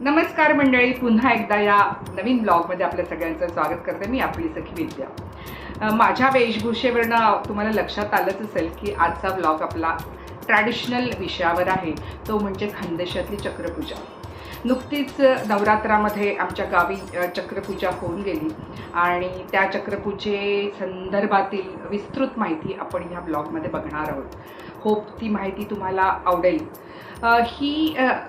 नमस्कार मंडळी पुन्हा एकदा या नवीन ब्लॉगमध्ये आपल्या सगळ्यांचं स्वागत करते मी आपली सखी विद्या. माझ्या वेशभूषेवरनं तुम्हाला लक्षात आलंच असेल की आजचा ब्लॉग आपला ट्रॅडिशनल विषयावर आहे. तो म्हणजे खानदेशातली चक्रपूजा. नुकतीच नवरात्रामध्ये आमच्या गावी चक्रपूजा होऊन गेली आणि त्या चक्रपूजे संदर्भातील विस्तृत माहिती आपण ह्या ब्लॉगमध्ये बघणार आहोत. होप ती माहिती तुम्हाला आवडेल. ही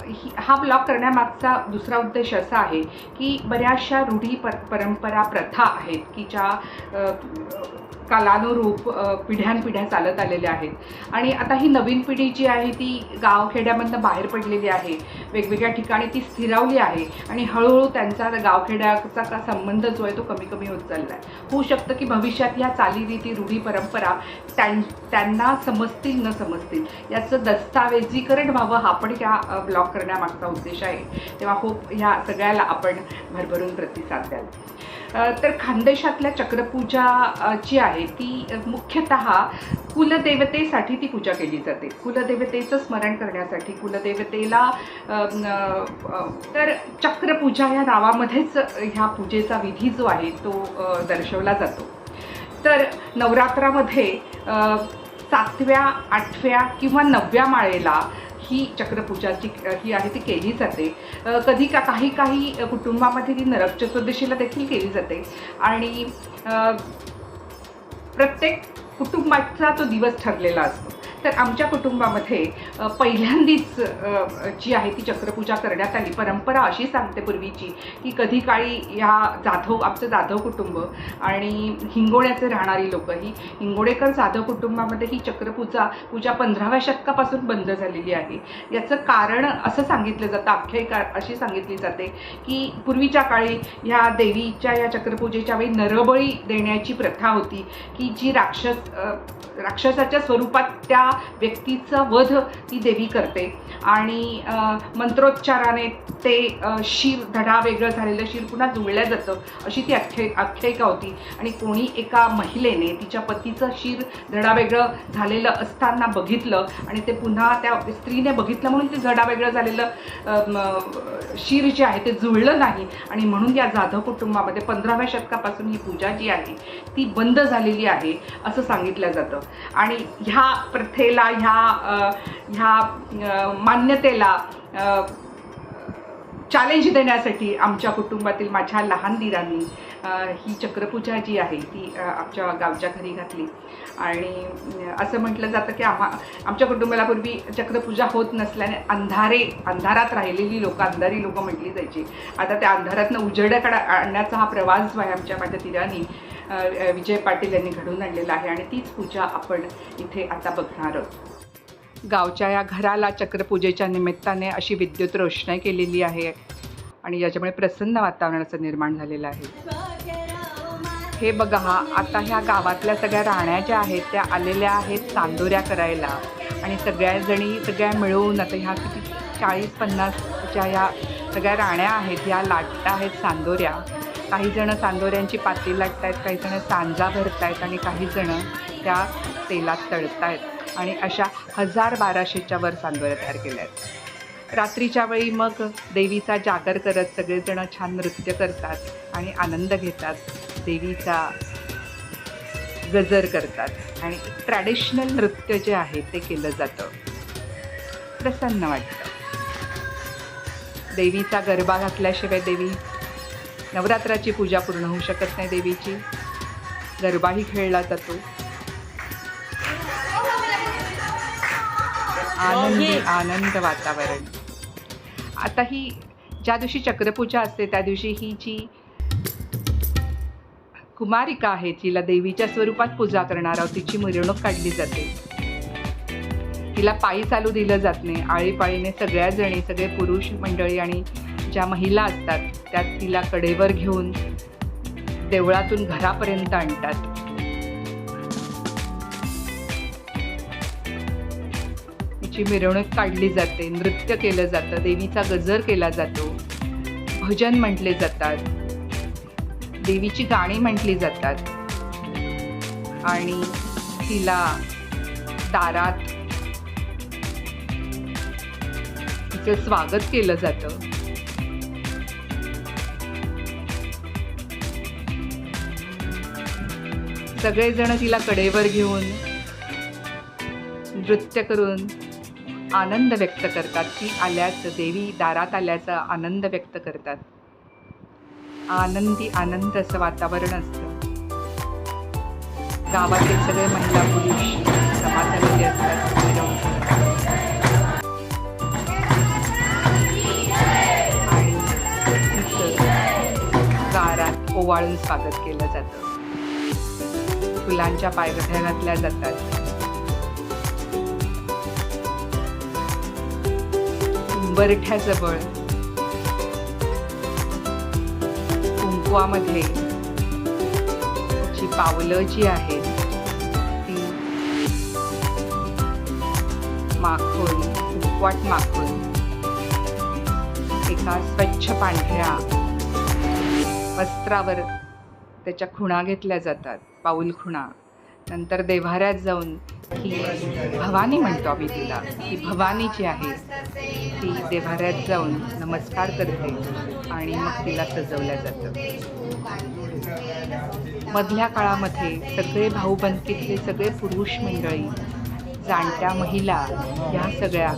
ही हा ब्लॉग करण्यामागचा दुसरा उद्देश असा आहे की बऱ्याचशा रूढी पर परंपरा प्रथा आहेत की ज्या कालानुरूप पिढ्यानपिढ्या चालत आलेल्या आहेत. आणि आता ही नवीन पिढी जी आहे ती गावखेड्यामधनं बाहेर पडलेली आहे. वेगवेगळ्या ठिकाणी ती स्थिरावली आहे. आणि हळूहळू त्यांचा गावखेड्याचा का संबंध जो आहे तो कमी कमी होत चालला आहे होऊ शकतं की भविष्यात ह्या चालीरीती रूढी परंपरा त्यां त्यांना समजतील न समजतील याचं दस्तावेजीकरण व्हावं हा पण ह्या ब्लॉग करण्यामागचा उद्देश आहे. तेव्हा होप ह्या सगळ्याला आपण भरभरून प्रतिसाद द्याल. तर खानदेशातल्या चक्रपूजा जी आहे ती मुख्यतः कुलदेवतेसाठी ती पूजा केली जाते. कुलदेवतेचं स्मरण करण्यासाठी कुलदेवतेला तर चक्रपूजा या नावामध्येच ह्या पूजेचा विधी जो आहे तो दर्शवला जातो. तर नवरात्रामध्ये सातव्या आठव्या किंवा नवव्या माळेला ही चक्रपूजाची ही आहे ती केली जाते. कधी का काही काही कुटुंबामध्ये ती नरक चतुर्दशीला देखील केली जाते. आणि प्रत्येक कुटुंबाचा तो दिवस ठरलेला असतो. तर आमच्या कुटुंबामध्ये पहिल्यांदीच जी आहे ती चक्रपूजा करण्यात आली. परंपरा अशी सांगते पूर्वीची की कधी काळी ह्या जाधव आमचं जाधव कुटुंब आणि हिंगोण्याचे राहणारी लोक ही हिंगोडेकर जाधव कुटुंबामध्ये ही चक्रपूजा पूजा पंधराव्या शतकापासून बंद झालेली आहे. याचं कारण असं सांगितलं जातं आख्यायिका अशी सांगितली जाते की पूर्वीच्या काळी ह्या देवीच्या या चक्रपूजेच्या वेळी नरबळी देण्याची प्रथा होती की जी राक्षस राक्षसाच्या स्वरूपात त्या व्यक्तीचा वध ती देवी करते. आणि मंत्रोच्चाराने ते शिर धडा वेगळं झालेलं शिर पुन्हा जुळलं जातं. अशी ती आख्याय आख्यायिका होती. आणि कोणी एका महिलेने तिच्या पतीचं शिर धडा वेगळं झालेलं असताना बघितलं आणि ते पुन्हा त्या स्त्रीने बघितलं म्हणून ते धडा वेगळं झालेलं शिर जे आहे ते जुळलं नाही. आणि म्हणून या जाधव कुटुंबामध्ये पंधराव्या शतकापासून ही पूजा जी आहे ती बंद झालेली आहे असं सांगितलं जातं. आणि ह्या प्रथेला ह्या ह्या मान्यतेला चॅलेंज देण्यासाठी आमच्या कुटुंबातील माझ्या लहान दिरांनी ही चक्रपूजा जी आहे ती आमच्या गावच्या घरी घातली. आणि असं म्हटलं जातं की आम्हा आमच्या कुटुंबाला पूर्वी चक्रपूजा होत नसल्याने अंधारे अंधारात राहिलेली लोकं अंधारी लोकं म्हटली जायची. आता त्या अंधारातनं उजेडाकडे आणण्याचा हा प्रवास जो आहे आमच्या माझ्या दिरांनी विजय पाटील यांनी घडवून आणलेला आहे आणि तीच पूजा आपण इथे आता बघणार आहोत. गावच्या या घराला चक्रपूजेच्या निमित्ताने अशी विद्युत रोषणाई केलेली आहे आणि याच्यामुळे प्रसन्न वातावरणाचं निर्माण झालेलं आहे. हे बघा हा आता ह्या गावातल्या सगळ्या राहण्या ज्या आहेत त्या आलेल्या आहेत चांदोऱ्या करायला. आणि सगळ्याजणी सगळ्या मिळून आता ह्या किती चाळीस पन्नासच्या ह्या सगळ्या राण्या आहेत ह्या लाटता आहेत चांदोऱ्या. काही जणं चांदोऱ्यांची पाती लाटतायत काही जणं सांजा भरतायत आणि काही जणं त्या तेलात तळतायत. आणि अशा हजार बाराशेच्या वर चांदोऱ्या तयार केल्या आहेत. रात्रीच्या वेळी मग देवीचा जागर करत सगळेजण छान नृत्य करतात आणि आनंद घेतात. देवीचा गजर करतात. आणि ट्रॅडिशनल नृत्य जे आहे ते केलं जातं. प्रसन्न वाटतं. देवीचा गरबा घातल्याशिवाय देवी नवरात्राची पूजा पूर्ण होऊ शकत नाही देवीची. गरबाही खेळला जातो. आनंदी आनंद वातावरण. आता ही ज्या दिवशी चक्रपूजा असते त्या दिवशी ही जी कुमारिका आहे जिला देवीच्या स्वरूपात पूजा करणार आहोत तिची मिरवणूक काढली जाते. तिला पायी चालू दिलं जात नाही. आळीपाळीने सगळ्या जणी सगळे पुरुष मंडळी आणि ज्या महिला असतात त्यात तिला कडेवर घेऊन देवळातून घरापर्यंत आणतात. तिची मिरवणूक काढली जाते नृत्य केलं जातं देवीचा गजर केला जातो भजन म्हटले जातात देवीची गाणी म्हटली जातात आणि तिला दारात तिचं स्वागत केलं जातं. सगळेजण तिला कडेवर घेऊन नृत्य करून आनंद व्यक्त करतात. ती आल्याचं देवी दारात आल्याचा आनंद व्यक्त करतात. आनंदी आनंद असं वातावरण असतं. गावातील सगळे महिला पुरुष समाजामध्ये असतात. आणि गारात ओवाळून स्वागत केलं जातं. फुलांच्या पायघड्या घातल्या जातात. उंबरठ्याजवळ कुंकवामध्ये जी पावलं जी आहेत ती माखून कुंकवाट माखून एका स्वच्छ पांढऱ्या वस्त्रावर त्याच्या खुणा घेतल्या जातात. पाऊल खुणा. नंतर देव्हाऱ्यात जाऊन ही भवानी म्हणतो आम्ही तिला. ही भवानी जी आहे ती देव्हाऱ्यात जाऊन नमस्कार करते आणि मग तिला सजवलं जातं. मधल्या काळामध्ये सगळे भाऊबंदकीतले सगळे पुरुष मंडळी जाणत्या महिला ह्या सगळ्या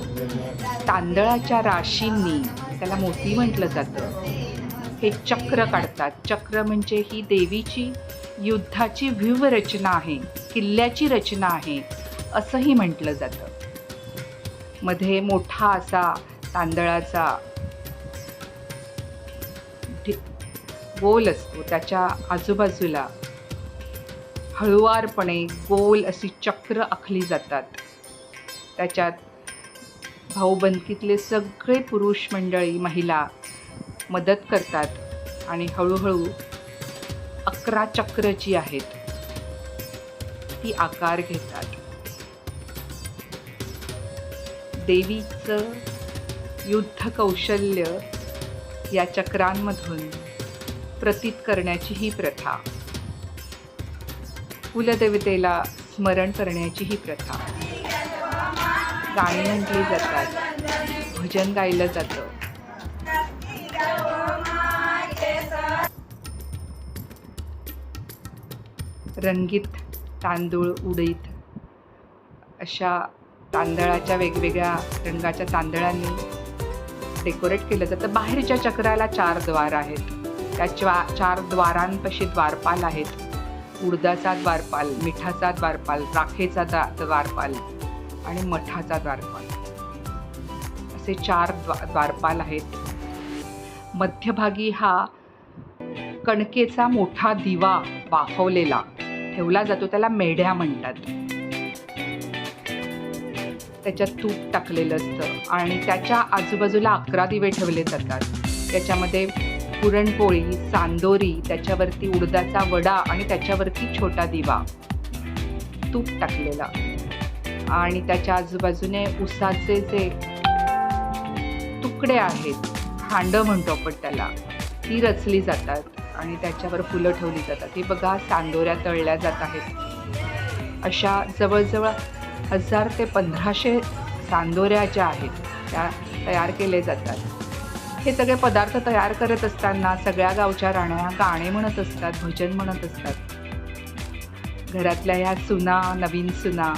तांदळाच्या राशींनी त्याला मोती म्हटलं जातं. हे चक्र काढतात. चक्र म्हणजे ही देवीची युद्धाची व्यूहरचना आहे किल्ल्याची रचना आहे असंही म्हटलं जातं. मध्ये मोठा असा तांदळाचा गोल असतो. त्याच्या आजूबाजूला हळुवारपणे गोल अशी चक्र आखली जातात. त्याच्यात भाऊबंदकीतले सगळे पुरुष मंडळी महिला मदत करतात आणि हळूहळू अकरा चक्र जी आहेत. ती आकार घेतात. देवीचं युद्ध कौशल्य या चक्रांमधून प्रतीत करण्याची ही प्रथा. कुलदेवतेला स्मरण करण्याची ही प्रथा. गाणी म्हटली जातात भजन गायलं जातं. रंगीत तांदूळ उडीद अशा तांदळाच्या वेगवेगळ्या रंगाच्या तांदळांनी डेकोरेट केलं जातं. बाहेरच्या चक्राला चार द्वार आहेत. त्या चा चार द्वारांपाशी द्वारपाल आहेत. उडदाचा द्वारपाल मिठाचा द्वारपाल राखेचा दा द्वारपाल आणि मठाचा द्वारपाल. असे चार द्वा द्वारपाल आहेत. मध्यभागी हा कणकेचा मोठा दिवा वाफवलेला. ठेवला जातो त्याला मेढ्या म्हणतात. त्याच्यात तूप टाकलेलं असतं आणि त्याच्या आजूबाजूला अकरा दिवे ठेवले जातात. त्याच्यामध्ये पुरणपोळी चांदोरी त्याच्यावरती उडदाचा वडा आणि त्याच्यावरती छोटा दिवा. तूप टाकलेला. आणि त्याच्या आजूबाजूने उसाचे जे तुकडे आहेत खांड म्हणतो आपण त्याला ती रचली जातात. आणि त्याच्यावर फुलं ठेवली जातात. हे बघा तांदोऱ्या तळल्या जात आहेत. अशा जवळजवळ हजार ते पंधराशे तांदोऱ्या ज्या आहेत त्या तयार केले जातात. हे सगळे पदार्थ तयार करत असताना सगळ्या गावच्या राण्या गाणे म्हणत असतात भजन म्हणत असतात. घरातल्या ह्या सुना नवीन सुना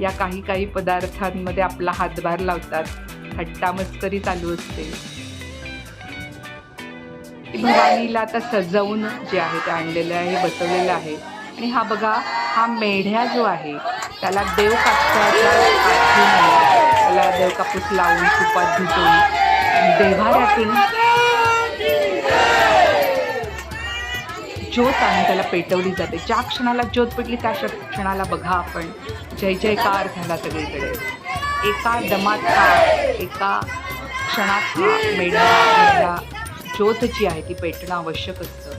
या काही काही पदार्थांमध्ये आपला हातभार लावतात. हट्टामस्करी चालू असते. भवानीला आता सजवून जे आहे ते आणलेलं आहे बसवलेलं आहे. आणि हा बघा हा मेढ्या जो आहे त्याला देव कापसाच्या त्याला देव कापूस लावून तुपात भिजवून देव्हाऱ्यातून ज्योत आणून त्याला पेटवली जाते. ज्या क्षणाला ज्योत पेटली त्या क्ष- क्षणाला बघा आपण. जय जयकार झाला सगळीकडे. एका दमात एका क्षणात मेढ्या ज्योत जी आहे ती पेटणं आवश्यक असतं.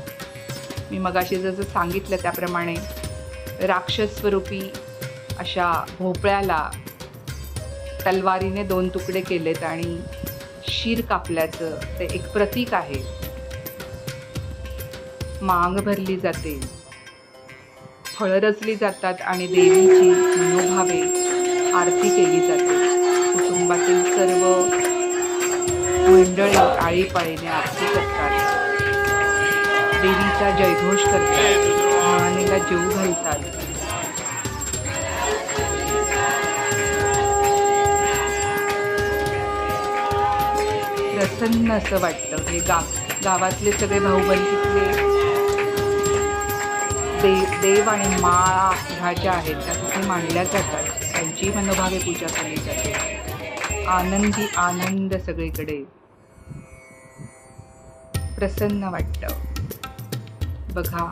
मी मगाशी जसं सांगितलं त्याप्रमाणे राक्षस स्वरूपी अशा भोपळ्याला तलवारीने दोन तुकडे केलेत आणि शीर कापल्याचं ते एक प्रतीक आहे. मांग भरली जाते. फळं रचली जातात आणि देवीची मनोभावे आरती केली जाते. कुटुंबातील सर्व मंडळी आळीपाळीने आरती करतात देवीचा जयघोष करतात. महानेला जीव घालतात. प्रसन्न असं वाटतं. हे गा गावातले सगळे भाऊबंदीतले दे देव आणि माळा ह्या ज्या आहेत त्या तिथे मांडल्या जातात? त्यांची मनोभावे पूजा केली जाते. आनंदी आनंद सगळीकडे. प्रसन्न वाटतं. बघा.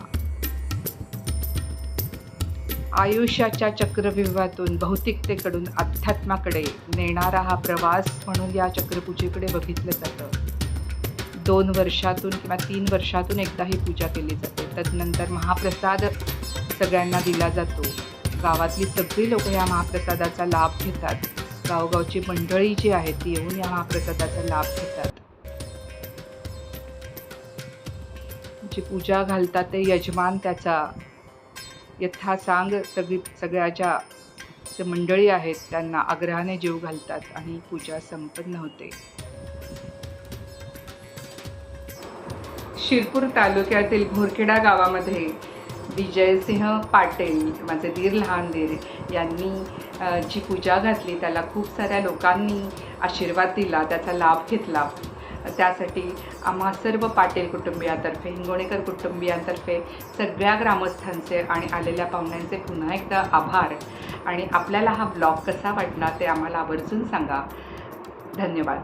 आयुष्याच्या चक्रव्यूहातून भौतिकतेकडून अध्यात्माकडे नेणारा हा प्रवास म्हणून या चक्रपूजेकडे बघितलं जातं. दोन वर्षातून किंवा तीन वर्षातून एकदा ही पूजा केली जाते. तदनंतर महाप्रसाद सगळ्यांना दिला जातो. गावातली सगळी लोक या महाप्रसादाचा लाभ घेतात. गावगावची मंडळी जी आहेत ती येऊन या महाप्रसादाचा लाभ घेतात. जी पूजा घालतात ते यजमान त्याचा यथासांग सगळी सगळ्या ज्या जे मंडळी आहेत त्यांना आग्रहाने जीव घालतात आणि पूजा संपन्न होते. शिरपूर तालुक्यातील घोरखेडा गावामध्ये विजयसिंह पाटील माझे दीर लहान दीर यांनी जी पूजा घातली त्याला खूप साऱ्या लोकांनी आशीर्वाद दिला त्याचा लाभ घेतला. त्यासाठी आम्हा सर्व पाटील कुटुंबियातर्फे हिंगोणेकर कुटुंबियांतर्फे सगळ्या ग्रामस्थांचे आणि आलेल्या पाहुण्यांचे पुन्हा एकदा आभार. आणि आपल्याला हा ब्लॉग कसा वाटला ते आम्हाला आवर्जून सांगा. धन्यवाद.